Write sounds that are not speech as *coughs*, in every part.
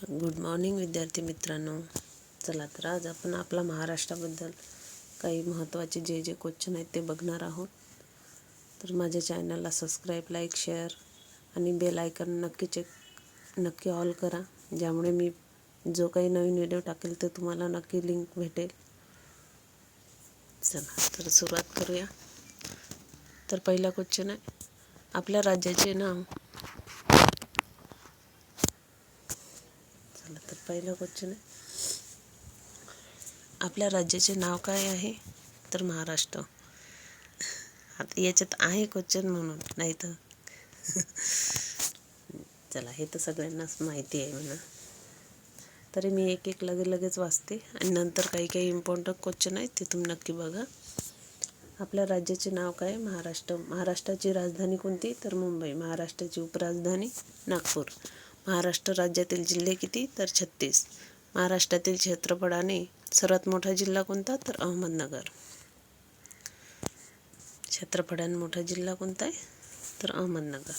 Good morning विद्यार्थी मित्रांनो. चला तर आज आपण आपला महाराष्ट्राबद्दल काही महत्त्वाचे जे जे क्वेश्चन आहेत ते बघणार आहोत. तर माझ्या चॅनलला सबस्क्राईब लाईक शेअर आणि बेल आयकन नक्की चेक नक्की ऑल करा. ज्यामुळे मी जो काही नवीन व्हिडिओ टाकेल ते तुम्हाला नक्की लिंक भेटेल. चला तर सुरुवात करूया. तर पहिला क्वेश्चन आहे आपल्या राज्याचे नाव चला तर पहिला क्वेश्चन आहे आपल्या राज्याचे नाव काय आहे? तर महाराष्ट्र. आता याच्यात आहे क्वेश्चन म्हणून नाही तर? चला हे तर सगळ्यांनाच माहिती आहे म्हणा. तरी मी एक एक लगे लगेच वाचते आणि नंतर काही काही इम्पॉर्टंट क्वेश्चन आहेत ते तुम्ही नक्की बघा. आपल्या राज्याचे नाव काय? आहे? महाराष्ट्र. महाराष्ट्राची राजधानी कोणती? तर मुंबई. महाराष्ट्राची उपराजधानी नागपूर. महाराष्ट्र राज्यातील जिल्हे किती? तर छत्तीस. महाराष्ट्रातील क्षेत्रफळाने सर्वात मोठा जिल्हा कोणता? तर अहमदनगर. क्षेत्रफळाने मोठा जिल्हा कोणता आहे? तर अहमदनगर.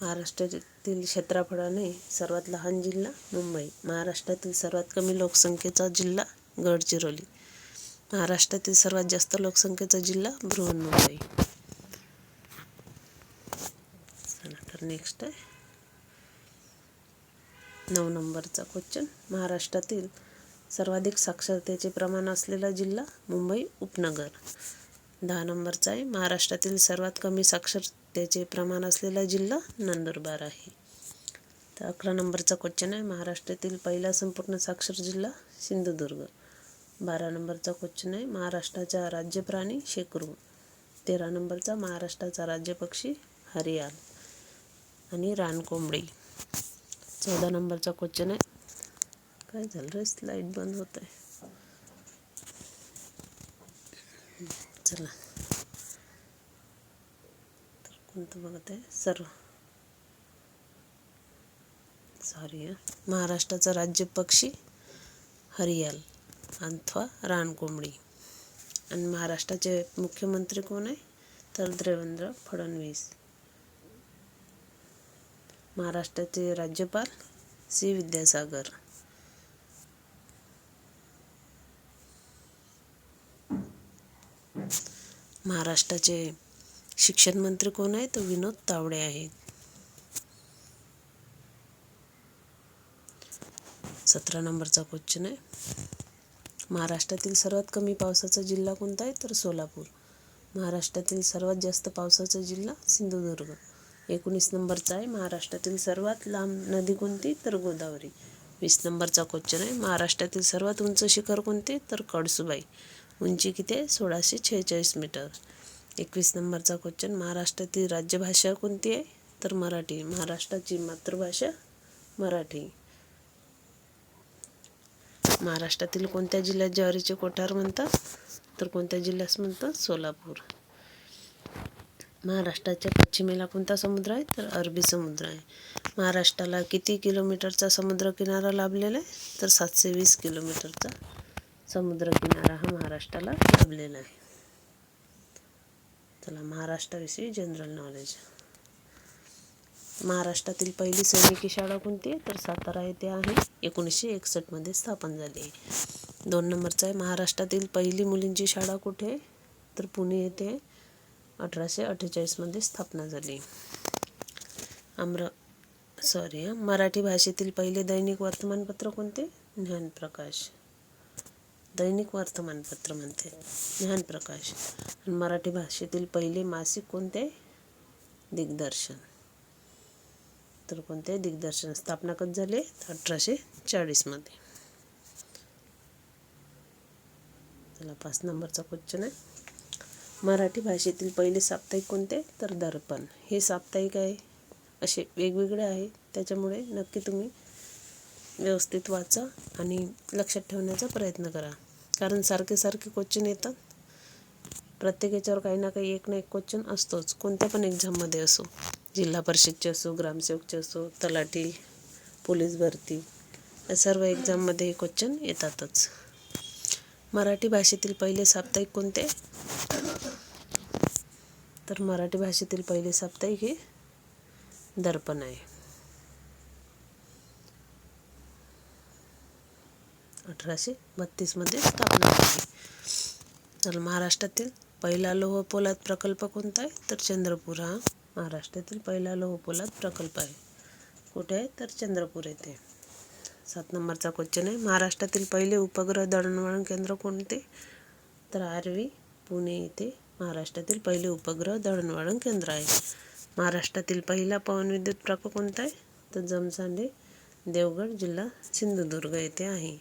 महाराष्ट्रातील क्षेत्रफळाने सर्वात लहान जिल्हा मुंबई. महाराष्ट्रातील सर्वात कमी लोकसंख्येचा जिल्हा गडचिरोली. महाराष्ट्रातील सर्वात जास्त लोकसंख्येचा जिल्हा बृहन्मुंबई. चला तर नेक्स्ट आहे. नऊ नंबरचा क्वेश्चन महाराष्ट्रातील सर्वाधिक साक्षरतेचे प्रमाण असलेला जिल्हा मुंबई उपनगर. दहा नंबरचा आहे. महाराष्ट्रातील सर्वात कमी साक्षरतेचे प्रमाण असलेला जिल्हा नंदुरबार आहे. तर अकरा नंबरचा क्वेश्चन आहे. महाराष्ट्रातील पहिला संपूर्ण साक्षर जिल्हा सिंधुदुर्ग. बारा नंबरचा क्वेश्चन आहे. महाराष्ट्राचा राज्य प्राणी शेकरू तेरा नंबरचा महाराष्ट्राचा राज्य पक्षी हरियाल आणि रानकोंबडी. चौदा नंबरचा क्वेश्चन आहे. काय झालं रे? स्लाईड बंद होत आहे. चला. तर कोणतं बघत आहे? सर्व. सॉरी महाराष्ट्राचा राज्य पक्षी हरियाल अथवा रानकोंबडी आणि महाराष्ट्राचे मुख्यमंत्री कोण आहे? तर देवेंद्र फडणवीस. महाराष्ट्राचे राज्यपाल सी. विद्यासागर. महाराष्ट्राचे शिक्षण मंत्री कोण आहे तर विनोद तावडे आहेत. सतरा नंबरचा क्वेश्चन आहे. महाराष्ट्रातील सर्वात कमी पावसाचा जिल्हा कोणता आहे? तर सोलापूर. महाराष्ट्रातील सर्वात जास्त पावसाचा जिल्हा सिंधुदुर्ग. एकोणीस नंबरचा आहे. महाराष्ट्रातील सर्वात लांब नदी कोणती? तर गोदावरी. वीस नंबरचा क्वेश्चन आहे. महाराष्ट्रातील सर्वात उंच शिखर कोणते? तर कळसुबाई. उंची किती आहे? सोळाशे छेचाळीस मीटर. एकवीस नंबरचा क्वेश्चन महाराष्ट्रातील राज्यभाषा कोणती आहे? तर मराठी. महाराष्ट्राची मातृभाषा मराठी. महाराष्ट्रातील कोणत्या जिल्ह्यात ज्वारीचे कोठार म्हणतात? तर कोणत्या जिल्ह्यास म्हणतात? सोलापूर. महाराष्ट्राच्या पश्चिमेला कोणता समुद्र आहे? तर अरबी समुद्र आहे. महाराष्ट्राला किती किलोमीटरचा समुद्रकिनारा लाभलेला आहे? तर सातशे वीस किलोमीटरचा समुद्रकिनारा हा महाराष्ट्राला लाभलेला आहे. चला महाराष्ट्राविषयी जनरल नॉलेज महाराष्ट्रातील पहिली सैनिकी शाळा कोणती आहे? तर सातारा येथे आहे. एकोणीसशे एकसष्टमध्ये स्थापन झाली आहे. दोन नंबरचा आहे. महाराष्ट्रातील पहिली मुलींची शाळा कुठे आहे? तर पुणे येथे अठराशे अठ्ठेचाळीसमध्ये स्थापना झाली. आम्र सॉरी मराठी भाषेतील पहिले दैनिक वर्तमानपत्र कोणते? ज्ञानप्रकाश. दैनिक वर्तमानपत्र म्हणते. ज्ञानप्रकाश. आणि मराठी भाषेतील पहिले मासिक कोणते? दिग्दर्शन. तर कोणते? दिग्दर्शन. स्थापना कधी झाले? अठराशे चाळीसमध्ये चला पाच नंबरचा क्वेश्चन आहे. मराठी भाषेतील पहिले साप्ताहिक कोणते? तर दर्पण. हे साप्ताहिक आहे. असे वेगवेगळे आहे. त्याच्यामुळे नक्की तुम्ही व्यवस्थित वाचा आणि लक्षात ठेवण्याचा प्रयत्न करा. कारण सारखे सारखे क्वेश्चन येतात. प्रत्येक याच्यावर काही ना काही एक ना एक क्वेश्चन असतोच. कोणत्या पण एक्झाममध्ये असो. जिल्हा परिषदचे असो ग्रामसेवकचे असो तलाठी पोलीस भरती या सर्व एक्झाममध्ये हे क्वेश्चन येतातच. मराठी भाषेतील पहिले साप्ताहिक कोणते? तर मराठी भाषेतील पहिले साप्ताहिक हे दर्पण आहे. अठराशे बत्तीसमध्ये स्थापना झाली. तर महाराष्ट्रातील पहिला लोह पोलाद प्रकल्प कोणता आहे? तर चंद्रपूर हा महाराष्ट्रातील पहिला लोह पोलाद प्रकल्प आहे. कुठे आहे? तर चंद्रपूर येथे. सात नंबरचा क्वेश्चन आहे. महाराष्ट्रातील पहिले उपग्रह दळणवळण केंद्र कोणते? तर आरवी पुणे येथे. महाराष्ट्रातील पहिले उपग्रह दळणवळण केंद्र आहे. महाराष्ट्रातील पहिला पवनविद्युत प्रकल्प कोणता आहे? तर जमसांडे देवगड जिल्हा सिंधुदुर्ग येथे आहे.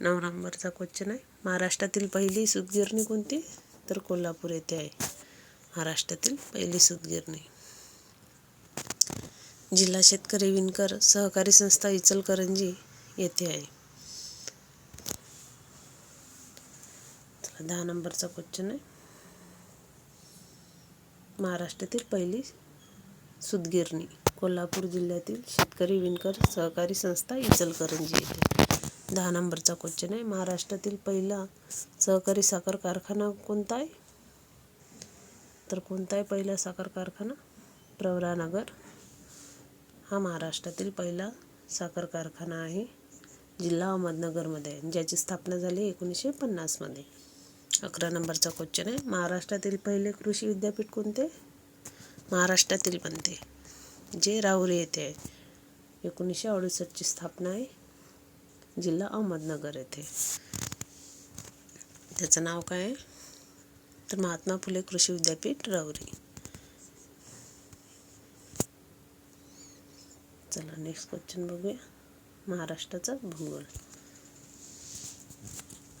नऊ नंबरचा क्वेश्चन आहे. महाराष्ट्रातील पहिली सूतगिरणी कोणती? तर कोल्हापूर येथे आहे. महाराष्ट्रातील पहिली सूतगिरणी. जिल्हा शेतकरी विणकर सहकारी संस्था इचलकरंजी येथे आहे. दहा नंबरचा क्वेश्चन आहे. महाराष्ट्रातील पहिली सूतगिरणी कोल्हापूर जिल्ह्यातील शेतकरी विणकर सहकारी संस्था इचलकरंजी येथे. दहा नंबरचा क्वेश्चन आहे. महाराष्ट्रातील पहिला सहकारी साखर कारखाना कोणता आहे? तर कोणता आहे पहिला साखर कारखाना? प्रवरानगर हा महाराष्ट्रातील पहिला साखर कारखाना आहे जिल्हा अहमदनगरमध्ये. आहे ज्याची स्थापना झाली एकोणीसशे पन्नासमध्ये. अकरा नंबरचा क्वेश्चन आहे. महाराष्ट्रातील पहिले कृषी विद्यापीठ कोणते? महाराष्ट्रातील बनते. जे राहुरी येथे आहे. एकोणीसशे अडुसष्टची स्थापना आहे. जिल्हा अहमदनगर येथे. त्याचं नाव काय आहे? तर महात्मा फुले कृषी विद्यापीठ राहुरी. चला नेक्स्ट क्वेश्चन बघूया. महाराष्ट्राचा भूगोल.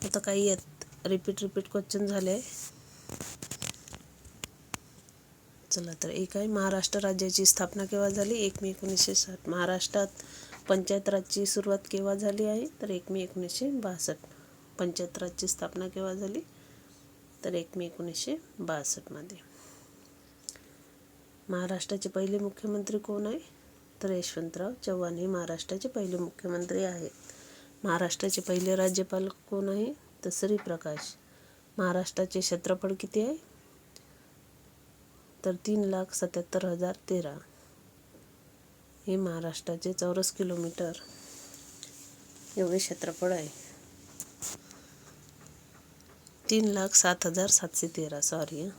आता काही आहेत रिपीट रिपीट क्वेश्चन झाले. चला तर एक आहे महाराष्ट्र राज्याची स्थापना केव्हा झाली? एक मे एकोणीसशे साठ. महाराष्ट्रात पंचायत राजची सुरुवात केव्हा झाली आहे? तर एक मे एकोणीसशे बासष्ट. पंचायत राजची स्थापना केव्हा झाली? तर एक मे एकोणीसशे बासष्टमध्ये महाराष्ट्राचे पहिले मुख्यमंत्री कोण आहे? तर यशवंतराव चव्हाण हे महाराष्ट्राचे पहिले मुख्यमंत्री आहेत. महाराष्ट्राचे पहिले राज्यपाल कोण आहे? तर श्रीप्रकाश महाराष्ट्राचे क्षेत्रफळ किती आहे? तर तीन लाख सत्याहत्तर हजार तेरा. हे महाराष्ट्राचे चौरस किलोमीटर एवढे क्षेत्रफळ आहे. तीन लाख सात हजार सातशे तेरा. सॉरी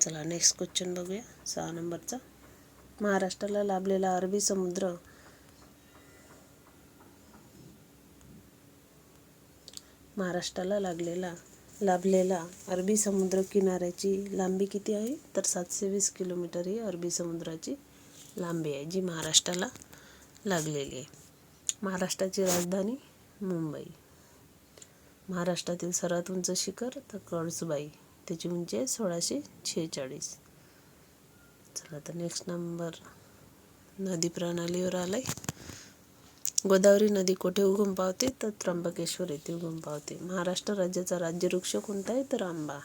चला नेक्स्ट क्वेश्चन बघूया. सहा नंबरचा. महाराष्ट्राला लाभलेला अरबी समुद्र महाराष्ट्राला लागलेला लाभलेला अरबी समुद्र किनाऱ्याची लांबी किती आहे? तर सातशे वीस किलोमीटर ही अरबी समुद्राची लांबी आहे जी महाराष्ट्राला लागलेली आहे. महाराष्ट्राची राजधानी मुंबई. महाराष्ट्रातील सर्वात उंच शिखर तर कळसुबाई. त्याची उंची आहे सोळाशे छेचाळीस. चला तर नेक्स्ट नंबर नदी प्रणालीवर आलाय. गोदावरी नदी कोठे उगम पावते? तर त्र्यंबकेश्वर येथे उगम पावते. महाराष्ट्र राज्याचा राज्यवृक्ष कोणता आहे? तर आंबा.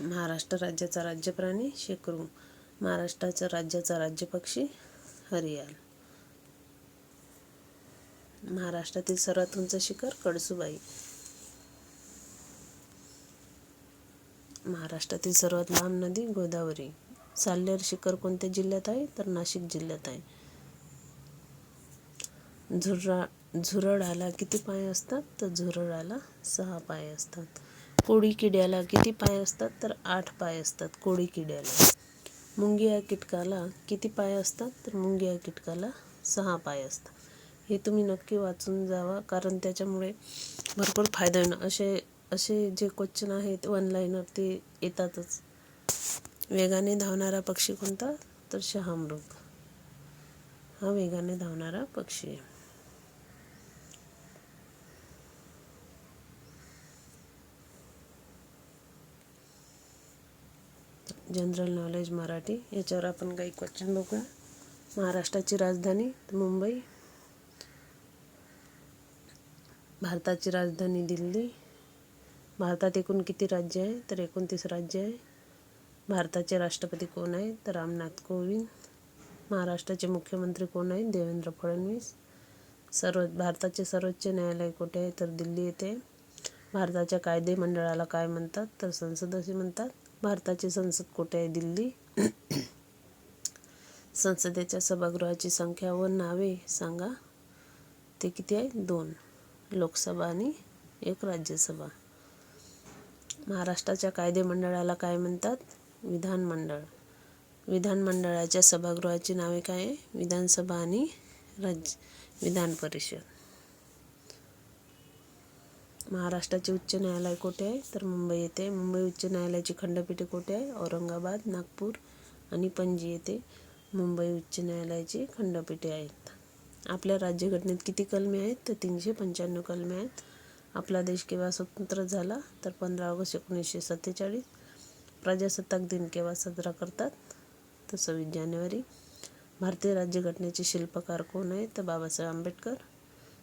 महाराष्ट्र राज्याचा राज्य प्राणी शेकरू महाराष्ट्राच्या राज्याचा राज्य पक्षी हरियाल महाराष्ट्रातील सर्वात उंच शिखर कडसुबाई महाराष्ट्रातील सर्वात लांब नदी गोदावरी. साल्हेर शिखर कोणत्या जिल्ह्यात आहे? तर नाशिक जिल्ह्यात आहे. झुरा झुरळाला किती पाय असतात? तर झुरळाला सहा पाय असतात. कोळी किड्याला किती पाय असतात? तर आठ पाय असतात कोळी किड्याला. मुंगी कीटकाला किती पाय असतात? तर मुंगी कीटकाला सहा पाय असतात. हे तुम्ही नक्की वाचून जावा कारण त्याच्यामुळे भरपूर फायदा होईल. असे असे जे क्वेश्चन आहेत वन लाईनर ते येतातच. वेगाने धावणारा पक्षी कोणता? तर शहामृग. हा वेगाने धावणारा पक्षी आहे. जनरल नॉलेज मराठी याच्यावर आपण काही क्वेश्चन बघूया. महाराष्ट्राची राजधानी मुंबई. भारताची राजधानी दिल्ली. भारतात एकूण किती राज्य आहे? तर एकोणतीस राज्य आहे. भारताचे राष्ट्रपती कोण आहे? तर रामनाथ कोविंद. महाराष्ट्राचे मुख्यमंत्री कोण आहे? देवेंद्र फडणवीस. सर्व भारताचे सर्वोच्च न्यायालय कुठे आहे? तर दिल्ली येथे. भारताच्या कायदे मंडळाला काय म्हणतात? तर संसद असे म्हणतात. भारताची संसद कुठे आहे? दिल्ली. *coughs* संसदेच्या सभागृहाची संख्या व नावे सांगा. ते किती आहे? दोन. लोकसभा आणि एक राज्यसभा. महाराष्ट्राच्या कायदेमंडळाला काय म्हणतात? विधानमंडळ. विधानमंडळाच्या सभागृहाची नावे काय आहे? विधानसभा आणि राज्य विधान परिषद. महाराष्ट्राचे उच्च न्यायालय कुठे आहे? तर मुंबई येथे मुंबई उच्च न्यायालयाची खंडपीठे कुठे आहे? औरंगाबाद नागपूर आणि पणजी येथे मुंबई उच्च न्यायालयाची खंडपीठे आहेत. आपल्या राज्यघटनेत किती कलमे आहेत? तर तीनशे पंच्याण्णव कलमे आहेत. आपला देश केव्हा स्वतंत्र झाला? तर पंधरा ऑगस्ट एकोणीसशे सत्तेचाळीस. प्रजासत्ताक दिन केव्हा साजरा करतात? तर सव्वीस जानेवारी. भारतीय राज्यघटनेचे शिल्पकार कोण आहेत? तर बाबासाहेब आंबेडकर.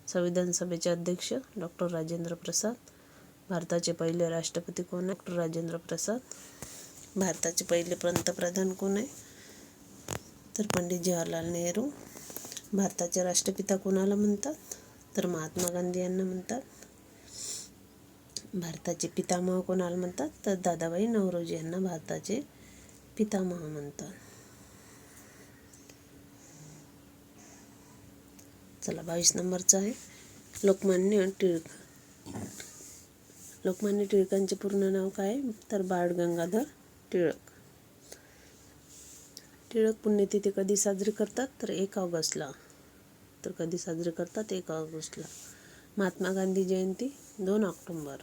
संविधान सभेचे अध्यक्ष डॉक्टर राजेंद्र प्रसाद भारताचे पहिले राष्ट्रपती कोण आहे? डॉक्टर राजेंद्र प्रसाद भारताचे पहिले पंतप्रधान कोण आहे? तर पंडित जवाहरलाल नेहरू भारताचे राष्ट्रपिता कोणाला म्हणतात? तर महात्मा गांधी यांना म्हणतात. भारताचे पितामह कोणाला म्हणतात? तर दादाबाई नवरोजी यांना भारताचे पितामह म्हणतात. चला बावीस नंबरचा आहे. लोकमान्य टिळक. लोकमान्य टिळकांचे पूर्ण नाव काय? आहे? तर बाळ गंगाधर टिळक. टिळक पुण्यतिथी कधी साजरी करतात? तर एक ऑगस्टला. तर कधी साजरी करतात? एक ऑगस्टला. महात्मा गांधी जयंती दोन ऑक्टोंबर.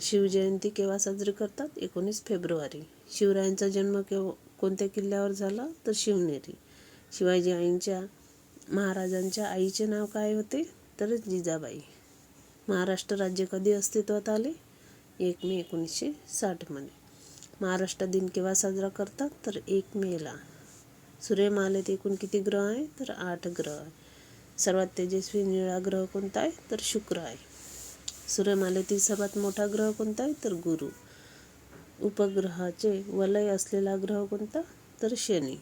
शिवजयंती केव्हा साजरी करतात? एकोणीस फेब्रुवारी. शिवरायांचा जन्म केव्हा कोणत्या किल्ल्यावर झाला? तर शिवनेरी. शिवाजी आईंच्या महाराजांच्या आईचे नाव काय होते? तर जिजाबाई. महाराष्ट्र राज्य कधी अस्तित्वात आले? एक मे एकोणीसशे साठमध्ये महाराष्ट्र दिन केव्हा साजरा करतात? तर एक मेला सूर्यमालेत एकूण किती ग्रह आहे तर आठ ग्रह आहे सर्वात तेजस्वी निळा ग्रह कोणता आहे? तर शुक्र आहे. सूर्यमालेतील सर्वात मोठा ग्रह कोणता आहे? तर गुरु. उपग्रहाचे वलय असलेला ग्रह कोणता? तर शनी.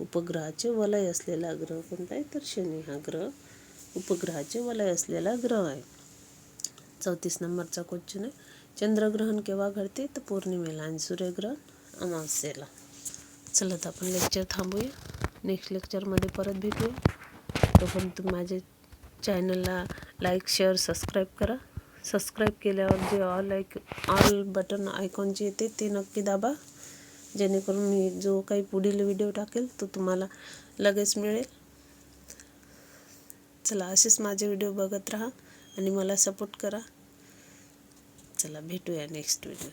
उपग्रहाचे वलय असलेला ग्रह कोणता आहे? तर शनी हा ग्रह. उपग्रहाचे वलय असलेला ग्रह आहे. चौतीस नंबरचा क्वेश्चन आहे. चंद्रग्रहण केव्हा घडते? तर पौर्णिमेला आणि सूर्यग्रहण अमावस्येला. चला तर आपण लेक्चर थांबूया. नेक्स्ट लेक्चरमध्ये परत भेटूया. तोपर्यंत तुम्ही माझ्या चॅनलला लाईक शेअर सबस्क्राईब करा. सबस्क्राईब केल्यावर जे all like all button icon जे येते ते नक्की दाबा. जेणेकरून मी जो काही पुढील व्हिडिओ टाकेल तो तुम्हाला लगेच मिळेल. चला असेच माझे व्हिडिओ बघत राहा आणि मला सपोर्ट करा. चला भेटूया नेक्स्ट व्हिडिओ